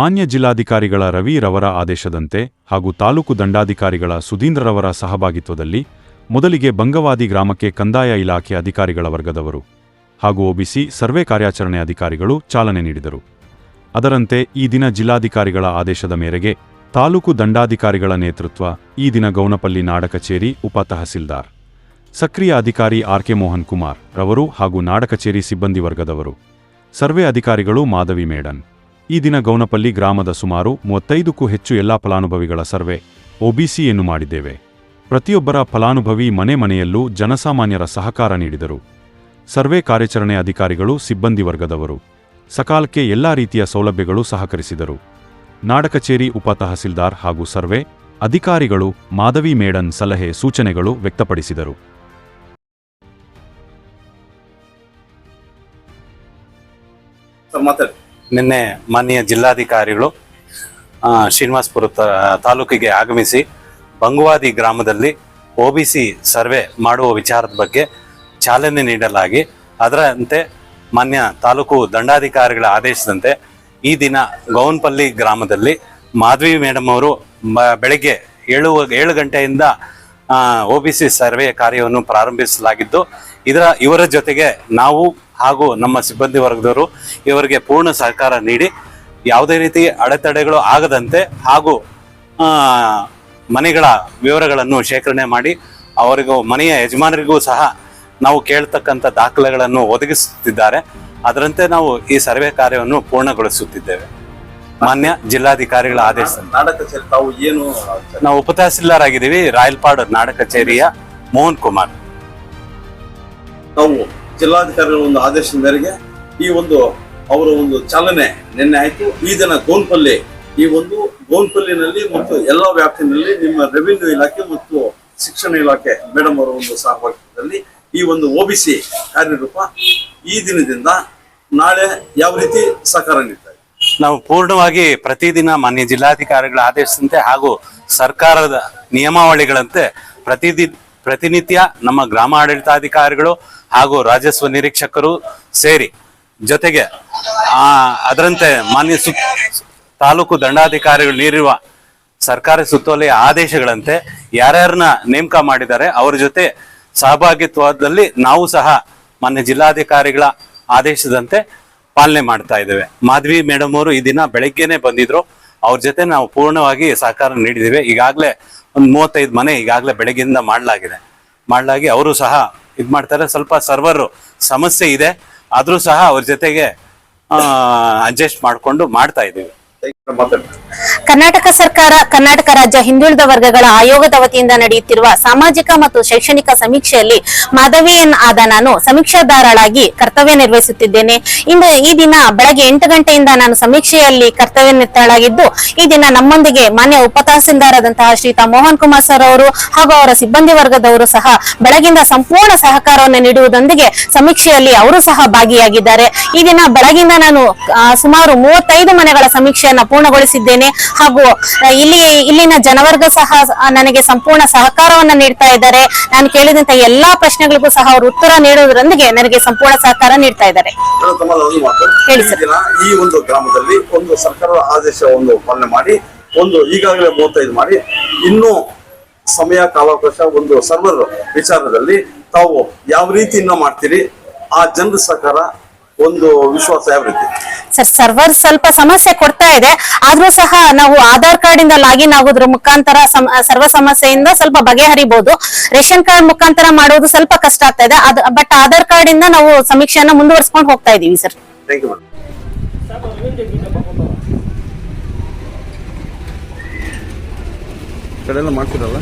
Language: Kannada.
ಮಾನ್ಯ ಜಿಲ್ಲಾಧಿಕಾರಿಗಳ ರವಿ ರವರ ಆದೇಶದಂತೆ ಹಾಗೂ ತಾಲೂಕು ದಂಡಾಧಿಕಾರಿಗಳ ಸುಧೀಂದ್ರರವರ ಸಹಭಾಗಿತ್ವದಲ್ಲಿ ಮೊದಲಿಗೆ ಬಂಗವಾದಿ ಗ್ರಾಮಕ್ಕೆ ಕಂದಾಯ ಇಲಾಖೆ ಅಧಿಕಾರಿಗಳ ವರ್ಗದವರು ಹಾಗೂ ಒಬಿಸಿ ಸರ್ವೆ ಕಾರ್ಯಾಚರಣೆ ಅಧಿಕಾರಿಗಳು ಚಾಲನೆ ನೀಡಿದರು. ಅದರಂತೆ ಈ ದಿನ ಜಿಲ್ಲಾಧಿಕಾರಿಗಳ ಆದೇಶದ ಮೇರೆಗೆ ತಾಲೂಕು ದಂಡಾಧಿಕಾರಿಗಳ ನೇತೃತ್ವ ಈ ದಿನ ಗೌನಪಲ್ಲಿ ನಾಡ ಕಚೇರಿ ಉಪ ತಹಸೀಲ್ದಾರ್. ಸಕ್ರಿಯ ಅಧಿಕಾರಿ ಆರ್ಕೆ ಮೋಹನ್ ಕುಮಾರ್ ರವರು ಹಾಗೂ ನಾಡ ಕಚೇರಿ ಸಿಬ್ಬಂದಿ ವರ್ಗದವರು. ಸರ್ವೆ ಅಧಿಕಾರಿಗಳು ಮಾಧವಿ ಮೇಡನ್. ಈ ದಿನ ಗೌನಪಲ್ಲಿ ಗ್ರಾಮದ ಸುಮಾರು ಮೂವತ್ತೈದಕ್ಕೂ ಹೆಚ್ಚು ಎಲ್ಲಾ ಫಲಾನುಭವಿಗಳ ಸರ್ವೆ ಒಬಿಸಿಯನ್ನು ಮಾಡಿದ್ದೇವೆ ಪ್ರತಿಯೊಬ್ಬರ ಫಲಾನುಭವಿ ಮನೆ ಮನೆಯಲ್ಲೂ ಜನಸಾಮಾನ್ಯರ ಸಹಕಾರ ನೀಡಿದರು. ಸರ್ವೆ ಕಾರ್ಯಾಚರಣೆ ಅಧಿಕಾರಿಗಳು, ಸಿಬ್ಬಂದಿ ವರ್ಗದವರು ಸಕಾಲಕ್ಕೆ ಎಲ್ಲಾ ರೀತಿಯ ಸೌಲಭ್ಯಗಳು ಸಹಕರಿಸಿದರು. ನಾಡ ಕಚೇರಿ ಉಪ ತಹಸೀಲ್ದಾರ್ ಹಾಗೂ ಸರ್ವೆ ಅಧಿಕಾರಿಗಳು ಮಾಧವಿ ಮೇಡನ್ ಸಲಹೆ ಸೂಚನೆಗಳು ವ್ಯಕ್ತಪಡಿಸಿದರು. ಮಾತಾಡಿ. ನಿನ್ನೆ ಮಾನ್ಯ ಜಿಲ್ಲಾಧಿಕಾರಿಗಳು ಶ್ರೀನಿವಾಸ್ಪುರ ತಾಲೂಕಿಗೆ ಆಗಮಿಸಿ ಬಂಗುವಾದಿ ಗ್ರಾಮದಲ್ಲಿ ಒಬಿಸಿ ಸರ್ವೆ ಮಾಡುವ ವಿಚಾರದ ಬಗ್ಗೆ ಚಾಲನೆ ನೀಡಲಾಗಿ. ಅದರಂತೆ ಮಾನ್ಯ ತಾಲೂಕು ದಂಡಾಧಿಕಾರಿಗಳ ಆದೇಶದಂತೆ ಈ ದಿನ ಗೌನ್ಪಲ್ಲಿ ಗ್ರಾಮದಲ್ಲಿ ಮಾಧವಿ ಮೇಡಮ್ ಅವರು ಬೆಳಗ್ಗೆ ಏಳು ಏಳು ಗಂಟೆಯಿಂದ ಒ ಬಿ ಸಿ ಸರ್ವೆ ಕಾರ್ಯವನ್ನು ಪ್ರಾರಂಭಿಸಲಾಗಿದ್ದು, ಇದರ ಇವರ ಜೊತೆಗೆ ನಾವು ಹಾಗೂ ನಮ್ಮ ಸಿಬ್ಬಂದಿ ವರ್ಗದವರು ಇವರಿಗೆ ಪೂರ್ಣ ಸಹಕಾರ ನೀಡಿ ಯಾವುದೇ ರೀತಿ ಅಡೆತಡೆಗಳು ಆಗದಂತೆ ಹಾಗೂ ಮನೆಗಳ ವಿವರಗಳನ್ನು ಶೇಖರಣೆ ಮಾಡಿ ಅವರಿಗೂ, ಮನೆಯ ಯಜಮಾನರಿಗೂ ಸಹ ನಾವು ಕೇಳ್ತಕ್ಕಂಥ ದಾಖಲೆಗಳನ್ನು ಒದಗಿಸುತ್ತಿದ್ದಾರೆ. ಅದರಂತೆ ನಾವು ಈ ಸರ್ವೆ ಕಾರ್ಯವನ್ನು ಪೂರ್ಣಗೊಳಿಸುತ್ತಿದ್ದೇವೆ. ಮಾನ್ಯ ಜಿಲ್ಲಾಧಿಕಾರಿಗಳ ಆದೇಶ. ತಾವು ಏನು ನಾವು ಉಪ ತಹಸೀಲ್ದಾರ್ ಆಗಿದ್ದೀವಿ. ರಾಯಲ್ಪಾಡ್ ನಾಡ ಕಚೇರಿಯ ಮೋಹನ್ ಕುಮಾರ್. ಜಿಲ್ಲಾಧಿಕಾರಿಗಳ ಒಂದು ಆದೇಶದ ಮೇರೆಗೆ ಈ ಒಂದು ಅವರ ಒಂದು ಚಾಲನೆ ನಿನ್ನೆ ಆಯಿತು. ಈ ದಿನ ಗೋನ್ಪಲ್ಲಿ ಈ ಒಂದು ಗೋನ್ಪಲ್ಲಿನಲ್ಲಿ ಮತ್ತು ಎಲ್ಲ ವ್ಯಾಪ್ತಿನಲ್ಲಿ ನಿಮ್ಮ ರೆವಿನ್ಯೂ ಇಲಾಖೆ ಮತ್ತು ಶಿಕ್ಷಣ ಇಲಾಖೆ ಮೇಡಮ್ ಅವರ ಒಂದು ಸಹಭಾಗಿತ್ವದಲ್ಲಿ ಈ ಒಂದು ಒ ಬಿ ಸಿ ಕಾರ್ಯರೂಪ ಈ ದಿನದಿಂದ ನಾಳೆ ಯಾವ ರೀತಿ ಸಹಕಾರ ನೀಡ್ತಾರೆ ನಾವು ಪೂರ್ಣವಾಗಿ ಪ್ರತಿದಿನ ಮಾನ್ಯ ಜಿಲ್ಲಾಧಿಕಾರಿಗಳ ಆದೇಶದಂತೆ ಹಾಗೂ ಸರ್ಕಾರದ ನಿಯಮಾವಳಿಗಳಂತೆ ಪ್ರತಿದಿ, ಪ್ರತಿನಿತ್ಯ ನಮ್ಮ ಗ್ರಾಮ ಆಡಳಿತಾಧಿಕಾರಿಗಳು ಹಾಗೂ ರಾಜಸ್ವ ನಿರೀಕ್ಷಕರು ಸೇರಿ ಜೊತೆಗೆ ಅದರಂತೆ ಮಾನ್ಯ ಸು, ತಾಲೂಕು ದಂಡಾಧಿಕಾರಿಗಳು ನೀಡಿರುವ ಸರ್ಕಾರಿ ಸುತ್ತೋಲೆಯ ಆದೇಶಗಳಂತೆ ಯಾರ್ಯಾರನ್ನ ನೇಮಕ ಮಾಡಿದ್ದಾರೆ, ಅವರ ಜೊತೆ ಸಹಭಾಗಿತ್ವದಲ್ಲಿ ನಾವು ಸಹ ಮಾನ್ಯ ಜಿಲ್ಲಾಧಿಕಾರಿಗಳ ಆದೇಶದಂತೆ ಪಾಲನೆ ಮಾಡ್ತಾ ಇದ್ದೇವೆ. ಮಾಧವಿ ಮೇಡಮ್ ಅವರು ಈ ದಿನ ಬೆಳಗ್ಗೆನೆ ಬಂದಿದ್ರು. ಅವ್ರ ಜೊತೆ ನಾವು ಪೂರ್ಣವಾಗಿ ಸಹಕಾರ ನೀಡಿದ್ದೇವೆ. ಈಗಾಗಲೇ ಒಂದು ಮೂವತ್ತೈದು ಮನೆ ಈಗಾಗಲೇ ಬೆಳಗ್ಗೆಯಿಂದ ಮಾಡಲಾಗಿದೆ. ಮಾಡಲಾಗಿ ಅವರು ಸಹ ಇದು ಮಾಡ್ತಾರೆ. ಸ್ವಲ್ಪ ಸರ್ವರ್ ಸಮಸ್ಯೆ ಇದೆ. ಆದರೂ ಸಹ ಅವ್ರ ಜೊತೆಗೆ ಅಡ್ಜಸ್ಟ್ ಮಾಡಿಕೊಂಡು ಮಾಡ್ತಾ ಇದ್ದೀವಿ. ಕರ್ನಾಟಕ ಸರ್ಕಾರ, ಕರ್ನಾಟಕ ರಾಜ್ಯ ಹಿಂದುಳಿದ ವರ್ಗಗಳ ಆಯೋಗದ ವತಿಯಿಂದ ನಡೆಯುತ್ತಿರುವ ಸಾಮಾಜಿಕ ಮತ್ತು ಶೈಕ್ಷಣಿಕ ಸಮೀಕ್ಷೆಯಲ್ಲಿ ಮಾಧವಿಯನ್ ಆದ ನಾನು ಸಮೀಕ್ಷಾದಾರಳಾಗಿ ಕರ್ತವ್ಯ ನಿರ್ವಹಿಸುತ್ತಿದ್ದೇನೆ. ಇಂದು ಈ ದಿನ ಬೆಳಗ್ಗೆ ಎಂಟು ಗಂಟೆಯಿಂದ ನಾನು ಸಮೀಕ್ಷೆಯಲ್ಲಿ ಕರ್ತವ್ಯ ನಿರತಳಾಗಿದ್ದು ಈ ದಿನ ನಮ್ಮೊಂದಿಗೆ ಮಾನ್ಯ ಉಪ ತಹಸೀಲ್ದಾರದಂತಹ ಶ್ರೀತಾ ಮೋಹನ್ ಕುಮಾರ್ ಸರ್ ಅವರು ಹಾಗೂ ಅವರ ಸಿಬ್ಬಂದಿ ವರ್ಗದವರು ಸಹ ಬೆಳಗಿಂದ ಸಂಪೂರ್ಣ ಸಹಕಾರವನ್ನು ನೀಡುವುದೊಂದಿಗೆ ಸಮೀಕ್ಷೆಯಲ್ಲಿ ಅವರು ಸಹ ಭಾಗಿಯಾಗಿದ್ದಾರೆ. ಈ ದಿನ ಬೆಳಗಿಂದ ನಾನು ಸುಮಾರು ಮೂವತ್ತೈದು ಮನೆಗಳ ಸಮೀಕ್ಷೆಯನ್ನ ಪೂರ್ಣಗೊಳಿಸಿದ್ದೇನೆ. ಹಾಗೂ ಇಲ್ಲಿ, ಇಲ್ಲಿನ ಜನವರ್ಗ ಸಹ ನನಗೆ ಸಂಪೂರ್ಣ ಸಹಕಾರವನ್ನ ನೀಡ್ತಾ ಇದ್ದಾರೆ. ನಾನು ಕೇಳಿದಂತ ಎಲ್ಲಾ ಪ್ರಶ್ನೆಗಳಿಗೂ ಸಹ ಅವರು ಉತ್ತರ ನೀಡುವುದರೊಂದಿಗೆ ನನಗೆ ಸಂಪೂರ್ಣ ಸಹಕಾರ ನೀಡ್ತಾ ಇದ್ದಾರೆ. ಈ ಒಂದು ಗ್ರಾಮದಲ್ಲಿ ಒಂದು ಸರ್ಕಾರದ ಆದೇಶ ಒಂದು ಪಾಲನೆ ಮಾಡಿ, ಒಂದು ಈಗಾಗಲೇ ಮೂವತ್ತೈದು ಮಾಡಿ, ಇನ್ನೂ ಸಮಯ, ಕಾಲಾವಕಾಶ ಒಂದು ಸರ್ವರ್ ವಿಚಾರದಲ್ಲಿ ತಾವು ಯಾವ ರೀತಿ ಮಾಡ್ತೀರಿ? ಆ ಜನರ ಸಹಕಾರ ಒಂದು ವಿಶ್ವಾಸ ಯಾವ ಸರ್ ಸರ್ವರ್ ಸ್ವಲ್ಪ ಸಮಸ್ಯೆ ಕೊಡ್ತಾ ಇದೆ. ಆದ್ರೂ ಸಹ ನಾವು ಆಧಾರ್ ಕಾರ್ಡ್ ಇಂದ ಲಾಗಿನ್ ಆಗೋದ್ರ ಮುಖಾಂತರ ಸರ್ವ ಸಮಸ್ಯೆಯಿಂದ ಸ್ವಲ್ಪ ಬಗೆಹರಿಬಹುದು ರೇಷನ್ ಕಾರ್ಡ್ ಮುಖಾಂತರ ಮಾಡೋದು ಸ್ವಲ್ಪ ಕಷ್ಟ ಆಗ್ತಾ ಇದೆ. ಅದ್ ಬಟ್ ಆಧಾರ್ ಕಾರ್ಡ್ ಇಂದ ನಾವು ಸಮೀಕ್ಷೆಯನ್ನ ಮುಂದುವರ್ಸ್ಕೊಂಡು ಹೋಗ್ತಾ ಇದೀವಿ ಸರ್. ಥ್ಯಾಂಕ್ ಯು ಮೇಡಮ್ ಕಡೆಲ್ಲ ಮಾಡ್ತೀರಲ್ಲ?